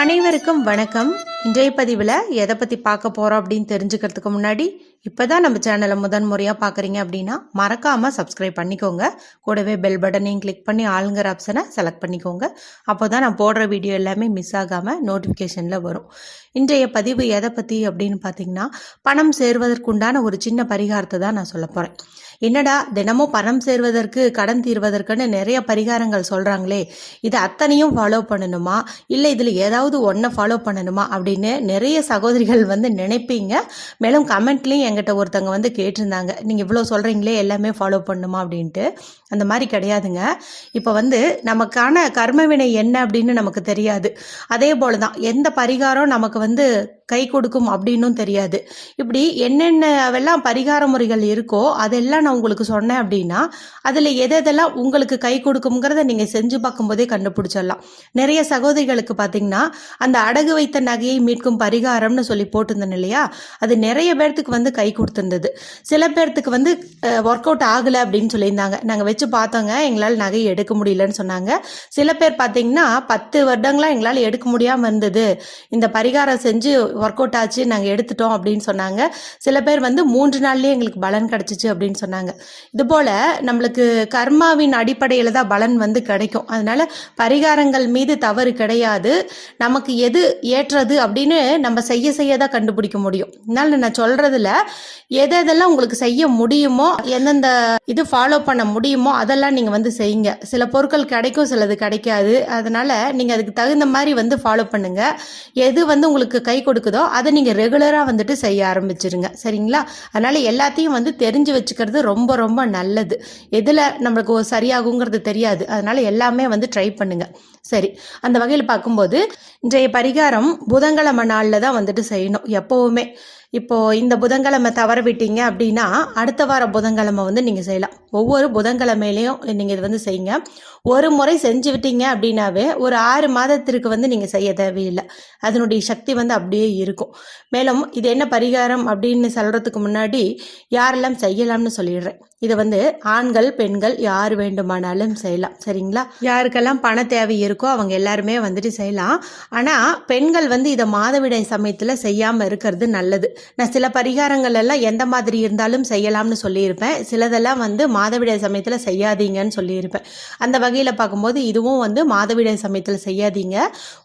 அனைவருக்கும் வணக்கம். இன்றைய பதிவில் எதை பற்றி பார்க்க போகிறோம் அப்படின்னு தெரிஞ்சுக்கிறதுக்கு முன்னாடி இப்போ தான் நம்ம சேனலை முதன் முறையாக பார்க்குறீங்க அப்படின்னா மறக்காமல் சப்ஸ்கிரைப் பண்ணிக்கோங்க. கூடவே பெல் பட்டனையும் கிளிக் பண்ணி ஆளுங்கிற ஆப்ஷனை செலக்ட் பண்ணிக்கோங்க. அப்போ தான் நான் போடுற வீடியோ எல்லாமே மிஸ் ஆகாமல் நோட்டிஃபிகேஷனில் வரும். இன்றைய பதிவு எதை பற்றி அப்படின்னு பார்த்தீங்கன்னா பணம் சேர்வதற்குண்டான ஒரு சின்ன பரிகாரத்தை தான் நான் சொல்ல போகிறேன் என்னடா தினமும் பணம் சேர்வதற்கு கடன் தீர்வதற்குன்னு நிறைய பரிகாரங்கள் சொல்கிறாங்களே இது அத்தனையும் ஃபாலோ பண்ணணுமா? இல்லை இதில் ஏதாவது ஒன்றை ஃபாலோ பண்ணணுமா? அப்படின்னு நிறைய சகோதரிகள் வந்து நினைப்பீங்க. மேலும் கமெண்ட்லேயும் என்கிட்ட ஒருத்தவங்க வந்து கேட்டிருந்தாங்க நீங்கள் இவ்வளோ சொல்கிறீங்களே எல்லாமே ஃபாலோ பண்ணுமா? அப்படின்ட்டு. அந்த மாதிரி கிடையாதுங்க. இப்போ வந்து நமக்கான கர்மவினை என்ன அப்படின்னு நமக்கு தெரியாது. அதே போல தான் எந்த பரிகாரம் நமக்கு வந்து கை கொடுக்கும் அப்படின்னும் தெரியாது. இப்படி என்னென்னவெல்லாம் பரிகார முறைகள் இருக்கோ அதெல்லாம் நான் உங்களுக்கு சொன்னேன் அப்படின்னா அதில் எதெல்லாம் உங்களுக்கு கை கொடுக்குங்கிறத நீங்கள் செஞ்சு பார்க்கும்போதே கண்டுபிடிச்சிடலாம். நிறைய சகோதரிகளுக்கு பார்த்தீங்கன்னா அந்த அடகு வைத்த நகையை மீட்கும் பரிகாரம்னு சொல்லி போட்டிருந்தேன் இல்லையா? அது நிறைய பேர்த்துக்கு வந்து கை கொடுத்துருந்தது. சில பேர்த்துக்கு வந்து ஒர்க் அவுட் ஆகலை அப்படின்னு சொல்லியிருந்தாங்க. நாங்கள் வச்சு பார்த்தோங்க எங்களால் நகையை எடுக்க முடியலன்னு சொன்னாங்க. சில பேர் பார்த்தீங்கன்னா பத்து வருடங்களாக எங்களால் எடுக்க முடியாமல் இருந்தது. இந்த பரிகாரம் செஞ்சு ஒர்க் அவுட் ஆச்சு நாங்கள் எடுத்துட்டோம் அப்படின்னு சொன்னாங்க. சில பேர் வந்து மூன்று நாள்லேயே எங்களுக்கு பலன் கிடச்சிச்சு அப்படின்னு சொன்னாங்க. இது போல் நம்மளுக்கு கர்மாவின் அடிப்படையில் தான் பலன் வந்து கிடைக்கும். அதனால் பரிகாரங்கள் மீது தவறு கிடையாது. நமக்கு எது ஏற்றது அப்படின்னு நம்ம செய்ய செய்ய தான் கண்டுபிடிக்க முடியும். அதனால் நான் சொல்கிறதுல எது எதெல்லாம் உங்களுக்கு செய்ய முடியுமோ எந்தெந்த இது ஃபாலோ பண்ண முடியுமோ அதெல்லாம் நீங்கள் வந்து செய்யுங்க. சில பொருட்கள் கிடைக்கும் சிலது கிடைக்காது. அதனால் நீங்கள் அதுக்கு தகுந்த மாதிரி வந்து ஃபாலோ பண்ணுங்கள் எது வந்து உங்களுக்கு கை கொடுக்குதோ அதை நீங்கள் ரெகுலராக வந்துட்டு செய்ய ஆரம்பிச்சிருங்க. சரிங்களா? அதனால் எல்லாத்தையும் வந்து தெரிஞ்சு வச்சுக்கிறது ரொம்ப ரொம்ப நல்லது. எதில் நம்மளுக்கு ஒரு சரியாகுங்கிறது தெரியாது. அதனால் எல்லாமே வந்து ட்ரை பண்ணுங்கள் சரி. அந்த வகையில் பார்க்கும்போது இன்றைய பரிகாரம் புதன்கிழமை நாளில் தான் வந்துட்டு செய்யணும். எப்போவுமே. இப்போ இந்த புதன்கிழமை தவற விட்டீங்க அப்படின்னா அடுத்த வார புதன்கிழமை வந்து நீங்கள் செய்யலாம். ஒவ்வொரு புதன்கிழமையிலையும் நீங்கள் இது வந்து செய்யுங்க. ஒரு முறை செஞ்சு விட்டீங்க அப்படின்னாவே ஒரு ஆறு மாதத்திற்கு வந்து நீங்கள் செய்ய தேவையில்லை. அதனுடைய சக்தி வந்து அப்படியே இருக்கும். மேலும் இது என்ன பரிகாரம் அப்படின்னு சொல்கிறதுக்கு முன்னாடி யாரெல்லாம் செய்யலாம்னு சொல்லிடுறேன். இதை வந்து ஆண்கள் பெண்கள் யார் வேண்டுமானாலும் செய்யலாம். சரிங்களா? யாருக்கெல்லாம் பண தேவை இருக்கோ அவங்க எல்லாருமே வந்துட்டு செய்யலாம். ஆனால் பெண்கள் வந்து இதை மாதவிடாய் சமயத்தில் செய்யாமல் இருக்கிறது நல்லது. நான் சில பரிகாரங்கள் எல்லாம் எந்த மாதிரி இருந்தாலும் செய்யலாம்னு சொல்லியிருப்பேன். சிலதெல்லாம் வந்து மாதவிடாய் சமயத்தில் செய்யாதீங்கன்னு சொல்லியிருப்பேன். அந்த வகையில் பார்க்கும்போது இதுவும் வந்து மாதவிடாய் சமயத்தில் செய்யாதீங்க.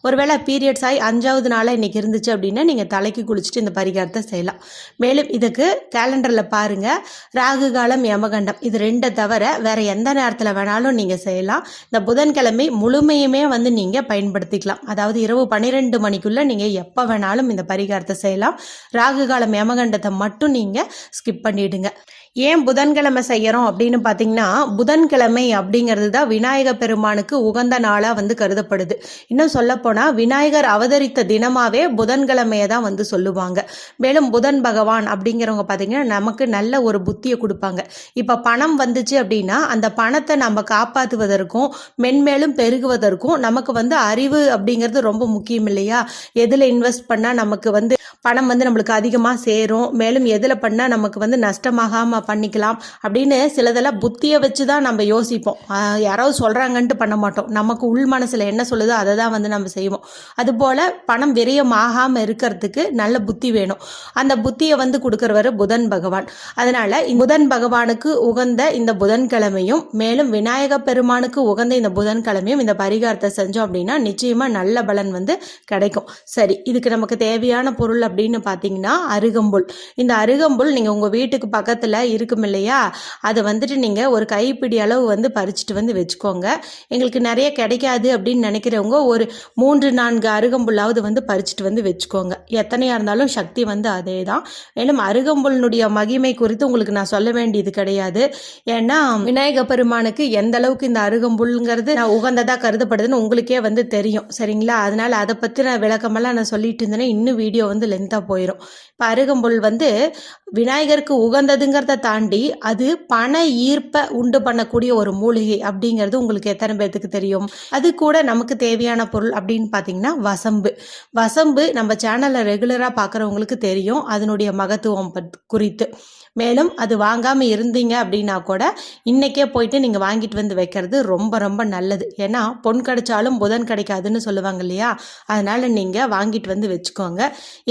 ஒருவேளை பீரியட்ஸ் ஆகி அஞ்சாவது நாளாக இன்னைக்கு இருந்துச்சு அப்படின்னா நீங்கள் தலைக்கு குளிச்சுட்டு இந்த பரிகாரத்தை செய்யலாம். மேலும் இதுக்கு கேலண்டரில் பாருங்கள் ராகு காலம் கும்பகண்டம். இது ரெண்டை தவிர வேற எந்த நேரத்தில் வேணாலும் நீங்கள் செய்யலாம். இந்த புதன்கிழமை முழுமையுமே வந்து நீங்கள் பயன்படுத்திக்கலாம். அதாவது இரவு பன்னிரெண்டு மணிக்குள்ளே நீங்கள் எப்போ வேணாலும் இந்த பரிகாரத்தை செய்யலாம். ராகு காலம் யமகண்டத்தை மட்டும் நீங்கள் ஸ்கிப் பண்ணிடுங்க. ஏன் புதன்கிழமை செய்கிறோம் அப்படின்னு பார்த்தீங்கன்னா புதன்கிழமை அப்படிங்கிறது தான் விநாயக பெருமானுக்கு உகந்த நாளாக வந்து கருதப்படுது. இன்னும் சொல்லப்போனால் விநாயகர் அவதரித்த தினமாகவே புதன்கிழமையை தான் வந்து சொல்லுவாங்க. மேலும் புதன் பகவான் அப்படிங்கிறவங்க பார்த்தீங்கன்னா நமக்கு நல்ல ஒரு புத்தியை கொடுப்பாங்க. இப்போ பணம் வந்துச்சு அப்படின்னா அந்த பணத்தை நம்ம காப்பாற்றுவதற்கும் மென்மேலும் பெருகுவதற்கும் நமக்கு வந்து அறிவு அப்படிங்கிறது ரொம்ப முக்கியம் இல்லையா? எதில் இன்வெஸ்ட் பண்ணால் நமக்கு வந்து பணம் வந்து நம்மளுக்கு அதிகமாக சேரும். மேலும் எதில் பண்ணால் நமக்கு வந்து நஷ்டமாகாமல் பண்ணிக்கலாம் அப்படின்னு சிலதெல்லாம் புத்தியை வச்சு தான் நம்ம யோசிப்போம். யாராவது சொல்கிறாங்கன்ட்டு பண்ண மாட்டோம். நமக்கு உள் மனசில் என்ன சொல்லுதோ அதை தான் வந்து நம்ம செய்வோம். அதுபோல் பணம் விரயம் ஆகாமல் இருக்கிறதுக்கு நல்ல புத்தி வேணும். அந்த புத்தியை வந்து கொடுக்குறவர் புதன் பகவான். அதனால் புதன் பகவானுக்கு உகந்த இந்த புதன்கிழமையும் மேலும் விநாயக பெருமானுக்கு உகந்த இந்த புதன்கிழமையும் இந்த பரிகாரத்தை செஞ்சோம் அப்படின்னா நிச்சயமாக நல்ல பலன் வந்து கிடைக்கும். சரி இதுக்கு நமக்கு தேவையான பொருள் அப்படின்னு பார்த்தீங்கன்னா அருகம்புல். இந்த அருகம்புல் நீங்கள் உங்கள் வீட்டுக்கு பக்கத்தில் இருக்கும் இல்லையா? அதை வந்துட்டு நீங்கள் ஒரு கைப்பிடி அளவு வந்து பறிச்சுட்டு வந்து வச்சுக்கோங்க. எங்களுக்கு நிறைய கிடைக்காது அப்படின்னு நினைக்கிறவங்க ஒரு மூன்று நான்கு அருகம்புல்லாவது வந்து பறிச்சுட்டு வந்து வச்சுக்கோங்க. எத்தனையா இருந்தாலும் சக்தி வந்து அதே தான் மேலும் அருகம்புல்னுடைய மகிமை குறித்து உங்களுக்கு நான் சொல்ல வேண்டியது கிடையாது. ஏன்னா விநாயக பெருமானுக்கு எந்த அளவுக்கு இந்த அருகம்புல்ங்கிறது நான் உகந்ததா கருதப்படுதுன்னு உங்களுக்கே வந்து தெரியும். சரிங்களா? அதனால அதை பற்றி நான் விளக்கமெல்லாம் நான் சொல்லிட்டு இருந்தேன்னா இன்னும் வீடியோ வந்து லென்த்தாக போயிடும் இப்போ அருகம்புல் வந்து விநாயகருக்கு உகந்ததுங்கிறத தாண்டி அது பண ஈர்ப்பை உண்டு பண்ணக்கூடிய ஒரு மூலிகை அப்படிங்கிறது உங்களுக்கு எத்தனை பேர்த்துக்கு தெரியும்? அது கூட நமக்கு தேவையான பொருள் அப்படின்னு பார்த்தீங்கன்னா வசம்பு. வசம்பு நம்ம சேனலை ரெகுலராக பார்க்குறவங்களுக்கு தெரியும். அதனுடைய மகத்துவம் பத்- குறித்து. மேலும் அது வாங்காமல் இருந்தீங்க அப்படின்னா கூட இன்றைக்கே போயிட்டு நீங்கள் வாங்கிட்டு வந்து வைக்கிறது ரொம்ப ரொம்ப நல்லது. ஏன்னா பொன் கிடைச்சாலும் புதன் கிடைக்காதுன்னு சொல்லுவாங்க இல்லையா? அதனால் நீங்கள் வாங்கிட்டு வந்து வச்சுக்கோங்க.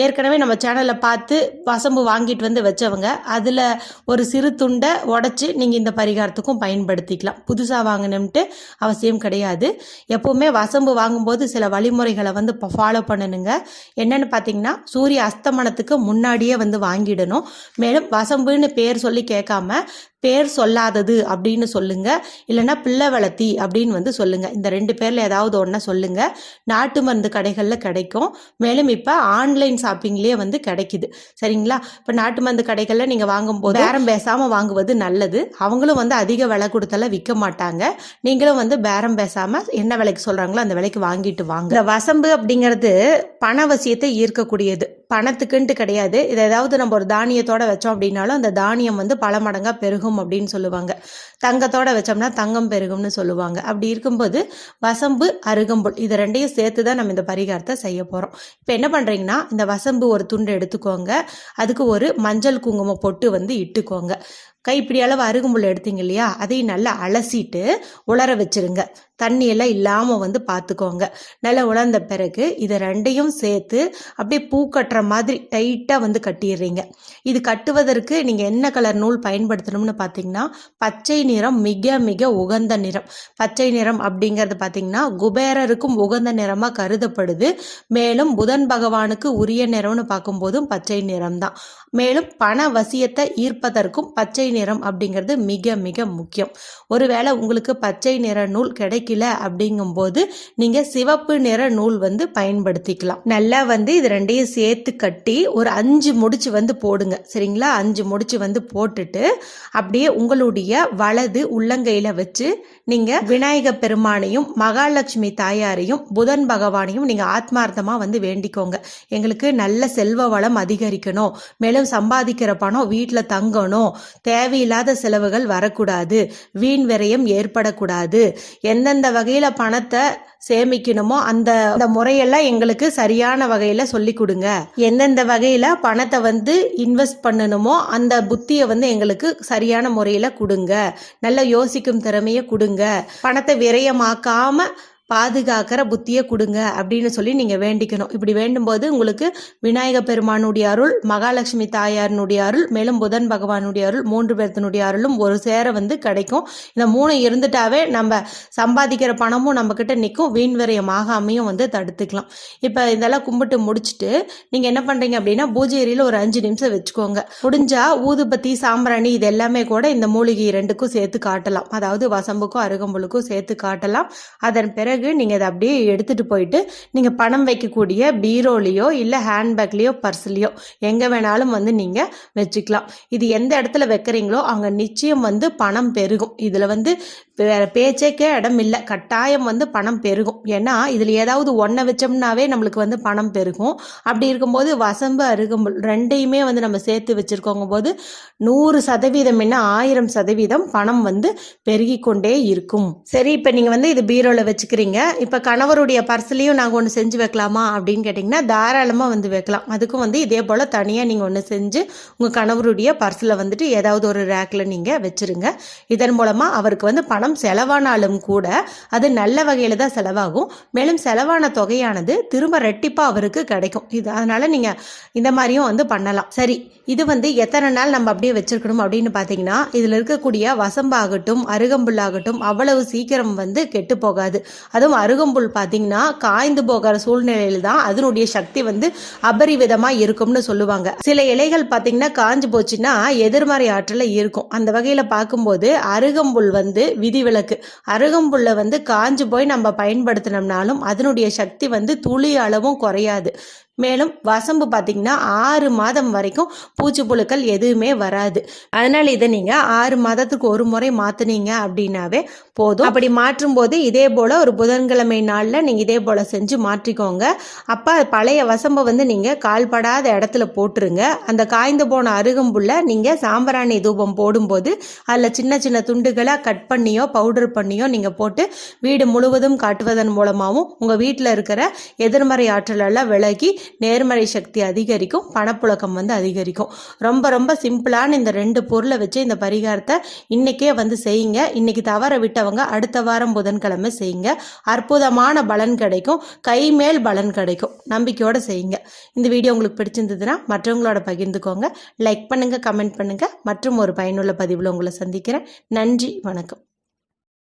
ஏற்கனவே நம்ம சேனலை பார்த்து வசம்பு வாங்கிட்டு வந்து வச்சவங்க அதில் ஒரு சிறு துண்டை உடச்சி நீங்கள் இந்த பரிகாரத்துக்கும் பயன்படுத்திக்கலாம். புதுசாக வாங்கணும்ட்டு அவசியம் கிடையாது. எப்போவுமே வசம்பு வாங்கும்போது சில வழிமுறைகளை வந்து ஃபாலோ பண்ணணுங்க. என்னென்னு பார்த்தீங்கன்னா சூரிய அஸ்தமனத்துக்கு முன்னாடியே வந்து வாங்கிடணும். மேலும் வசம்புன்னு பேர் சொல்லி கேட்காம பேர் சொல்லாதது அப்படின்னு சொல்லுங்க. இல்லைன்னா பிள்ளை வளர்த்தி அப்படின்னு வந்து சொல்லுங்க. இந்த ரெண்டு பேர்ல ஏதாவது ஒன்றை சொல்லுங்க. நாட்டு மருந்து கடைகளில் கிடைக்கும். மேலும் இப்போ ஆன்லைன் ஷாப்பிங்லேயே வந்து கிடைக்குது. சரிங்களா? இப்போ நாட்டு மருந்து கடைகளில் நீங்கள் வாங்கும்போது பேரம் பேசாமல் வாங்குவது நல்லது. அவங்களும் வந்து அதிக விலை கொடுத்தெல்லாம் விற்க மாட்டாங்க. நீங்களும் வந்து பேரம் பேசாமல் என்ன விலைக்கு சொல்கிறாங்களோ அந்த விலைக்கு வாங்கிட்டு வாங்க. வசம்பு அப்படிங்கிறது பணவசியத்தை ஈர்க்கக்கூடியது. பணத்துக்குன்ட்டு கிடையாது. இது ஏதாவது நம்ம ஒரு தானியத்தோட வச்சோம் அப்படின்னாலும் அந்த தானியம் வந்து பல மடங்காக பெருகும் அப்படின்னு சொல்லுவாங்க. தங்கத்தோட வச்சோம்னா தங்கம் பெருகும்னு சொல்லுவாங்க. அப்படி இருக்கும்போது வசம்பு அருகம்புல் இது ரெண்டையும் சேர்த்து தான் நம்ம இந்த பரிகாரத்தை செய்ய போகிறோம் இப்போ என்ன பண்ணுறீங்கன்னா இந்த வசம்பு ஒரு துண்டு எடுத்துக்கோங்க. அதுக்கு ஒரு மஞ்சள் குங்குமம் பொட்டு வந்து இட்டுக்கோங்க. கைப்பிடி அளவு அருகம்புல் எடுத்தீங்க இல்லையா? அதையும் நல்லா அலசிட்டு உலர வச்சிருங்க. தண்ணியெல்லாம் இல்லாமல் வந்து பார்த்துக்கோங்க நல்லா உலர்ந்த பிறகு இதை ரெண்டையும் சேர்த்து அப்படியே பூ கட்டுற மாதிரி டைட்டாக வந்து கட்டிடுறீங்க. இது கட்டுவதற்கு நீங்கள் என்ன கலர் நூல் பயன்படுத்தணும்னு பார்த்தீங்கன்னா பச்சை நிறம் மிக மிக உகந்த நிறம். பச்சை நிறம் அப்படிங்கிறது பார்த்தீங்கன்னா குபேரருக்கும் உகந்த நிறமாக கருதப்படுது. மேலும் புதன் பகவானுக்கு உரிய நிறம்னு பார்க்கும்போதும் பச்சை நிறம் தான் மேலும் பண வசியத்தை ஈர்ப்பதற்கும் பச்சை நிறம் அப்படிங்கிறது மிக மிக முக்கியம். ஒருவேளை உங்களுக்கு பச்சை நிற நூல் கிடைக்கல அப்படிங்கும்போது நீங்கள் சிவப்பு நிற நூல் வந்து பயன்படுத்திக்கலாம். நல்லா வந்து இது ரெண்டையும் சேர்த்து கட்டி ஒரு அஞ்சு முடிச்சு வந்து போடுங்க. சரிங்களா? அஞ்சு முடிச்சு வந்து போட்டுட்டு அப்படியே உங்களுடைய வலது உள்ளங்கையில் வச்சு நீங்கள் விநாயக பெருமானையும் மகாலட்சுமி தாயாரையும் புதன் பகவானையும் நீங்கள் ஆத்மார்த்தமாக வந்து வேண்டிக்கோங்க. எங்களுக்கு நல்ல செல்வ வளம் அதிகரிக்கணும். மேலும் சம்பாதிக்கிற பணம் வீட்டில் தங்கணும். தேவையில்லாத செலவுகள் வரக்கூடாது. வீண் விரயம் ஏற்படக்கூடாது. எந்தெந்த வகையில் பணத்தை சேமிக்கணுமோ அந்த அந்த முறையெல்லாம் எங்களுக்கு சரியான வகையில் சொல்லி கொடுங்க. எந்தெந்த வகையில் பணத்தை வந்து இன்வெஸ்ட் பண்ணணுமோ அந்த புத்தியை வந்து எங்களுக்கு சரியான முறையில் கொடுங்க. நல்ல யோசிக்கும் திறமையை கொடுங்க. பணத்தை விரயமாக்காம பாதுகாக்கிற புத்தியை கொடுங்க அப்படின்னு சொல்லி நீங்கள் வேண்டிக்கணும். இப்படி வேண்டும்போது உங்களுக்கு விநாயக பெருமானுடைய அருள் மகாலட்சுமி தாயாரினுடைய அருள் மேலும் புதன் பகவானுடைய அருள் மூன்று பேர்த்தினுடைய அருளும் ஒரு சேர வந்து கிடைக்கும். இந்த மூணு இருந்துட்டாவே நம்ம சம்பாதிக்கிற பணமும் நம்மக்கிட்ட நிற்கும் வீண் விரயம் ஆகாமையும் வந்து தடுத்துக்கலாம். இப்போ இதெல்லாம் கும்பிட்டு முடிச்சுட்டு நீங்கள் என்ன பண்ணுறீங்க அப்படின்னா பூஜை அறையில் ஒரு அஞ்சு நிமிஷம் வச்சுக்கோங்க. முடிஞ்சால் ஊதுபத்தி சாம்பிராணி இது எல்லாமே கூட இந்த மூலிகை ரெண்டுக்கும் சேர்த்து காட்டலாம். அதாவது வசம்புக்கும் அருகம்புலுக்கும் சேர்த்து காட்டலாம். அதன் பிறகு நீங்கள் அதை அப்படியே எடுத்துகிட்டு போயிட்டு நீங்கள் பணம் வைக்கக்கூடிய பீரோலேயோ இல்லை ஹேண்ட்பேக்லேயோ பர்ஸ்லேயோ எங்கே வேணாலும் வந்து நீங்கள் வச்சுக்கலாம். இது எந்த இடத்துல வைக்கிறீங்களோ அங்கே நிச்சயம் வந்து பணம் பெருகும். இதில் வந்து வேற பேச்சேக்கே இடம் இல்லை கட்டாயம் வந்து பணம் பெருகும். ஏன்னா இதில் ஏதாவது ஒன்றை வச்சோம்னாவே நம்மளுக்கு வந்து பணம் பெருகும். அப்படி இருக்கும்போது வசம்பு அருகம்புல் ரெண்டையுமே வந்து நம்ம சேர்த்து வச்சுருக்கோங்க போது நூறு சதவீதம் என்ன ஆயிரம் சதவீதம் பணம் வந்து பெருகி கொண்டே இருக்கும். சரி இப்போ நீங்கள் வந்து இது பீரோவில் வச்சுக்கிறீங்க. இப்போ கணவருடைய பர்ஸ்லேயும் நாங்கள் ஒன்று செஞ்சு வைக்கலாமா அப்படின்னு கேட்டிங்கன்னா தாராளமாக வந்து வைக்கலாம். அதுக்கும் வந்து இதே போல் தனியாக நீங்கள் ஒன்று செஞ்சு உங்கள் கணவருடைய பர்ஸில் வந்துட்டு ஏதாவது ஒரு ரேக்கில் நீங்கள் வச்சுருங்க. இதன் மூலமாக அவருக்கு வந்து பணம் செலவானாலும் கூட அது நல்ல வகையில் தான் செலவாகும். மேலும் செலவான தொகையானது திரும்ப ரெட்டிப்பாக அவருக்கு கிடைக்கும். இது அதனால் நீங்கள் இந்த மாதிரியும் வந்து பண்ணலாம். சரி இது வந்து எத்தனை நாள் நம்ம அப்படியே வச்சிருக்கணும் அப்படின்னு பார்த்தீங்கன்னா இதில் இருக்கக்கூடிய வசம்பாகட்டும் அருகம்புல்லாகட்டும் அவ்வளவு சீக்கிரம் வந்து கெட்டு போகாது. அதுவும் அருகம்புல் பார்த்தீங்கன்னா காய்ந்து போகிற சூழ்நிலையில் தான் அதனுடைய சக்தி வந்து அபரிவிதமாக இருக்கும்னு சொல்லுவாங்க. சில இலைகள் பார்த்தீங்கன்னா காஞ்சு போச்சுன்னா எதிர்மறை ஆற்றல இருக்கும் அந்த வகையில் பார்க்கும்போது அருகம்புல் வந்து விதி விதிவிலக்கு. அருகம்புல்லை வந்து காஞ்சு போய் நம்ம பயன்படுத்தினோம்னாலும் அதனுடைய சக்தி வந்து துளி அளவும் குறையாது. மேலும் வசம்பு பார்த்தீங்கன்னா ஆறு மாதம் வரைக்கும் பூச்சி புழுக்கள் எதுவுமே வராது. அதனால் இதை நீங்கள் ஆறு மாதத்துக்கு ஒரு முறை மாற்றினீங்க அப்படின்னாவே போதும். அப்படி மாற்றும் போது இதே போல் ஒரு புதன்கிழமை நாளில் நீங்கள் இதே போல் செஞ்சு மாற்றிக்கோங்க. அப்போ பழைய வசம்பை வந்து நீங்கள் கால்படாத இடத்துல போட்டுருங்க. அந்த காய்ந்து போன அருகம்புல்ல நீங்கள் சாம்பிராணி தூபம் போடும்போது அதில் சின்ன சின்ன துண்டுகளாக கட் பண்ணியோ பவுடர் பண்ணியோ நீங்கள் போட்டு வீடு முழுவதும் காட்டுவதன் மூலமாகவும் உங்கள் வீட்டில் இருக்கிற எதிர்மறை ஆற்றலெல்லாம் விலகி நேர்மறை சக்தி அதிகரிக்கும் பணப்புழக்கம் வந்து அதிகரிக்கும். ரொம்ப ரொம்ப சிம்பிளான இந்த ரெண்டு பொருளை வச்சு இந்த பரிகாரத்தை இன்னைக்கே வந்து செய்யுங்க. இன்னைக்கு தவற விட்டவங்க அடுத்த வாரம் புதன்கிழமை செய்யுங்க. அற்புதமான பலன் கிடைக்கும். கை மேல் பலன் கிடைக்கும். நம்பிக்கையோடு செய்யுங்க. இந்த வீடியோ உங்களுக்கு பிடிச்சிருந்ததுன்னா மற்றவங்களோட பகிர்ந்துக்கோங்க. லைக் பண்ணுங்க கமெண்ட் பண்ணுங்க. மற்றும் ஒரு பயனுள்ள பதிவில் உங்களை சந்திக்கிறேன். நன்றி வணக்கம்.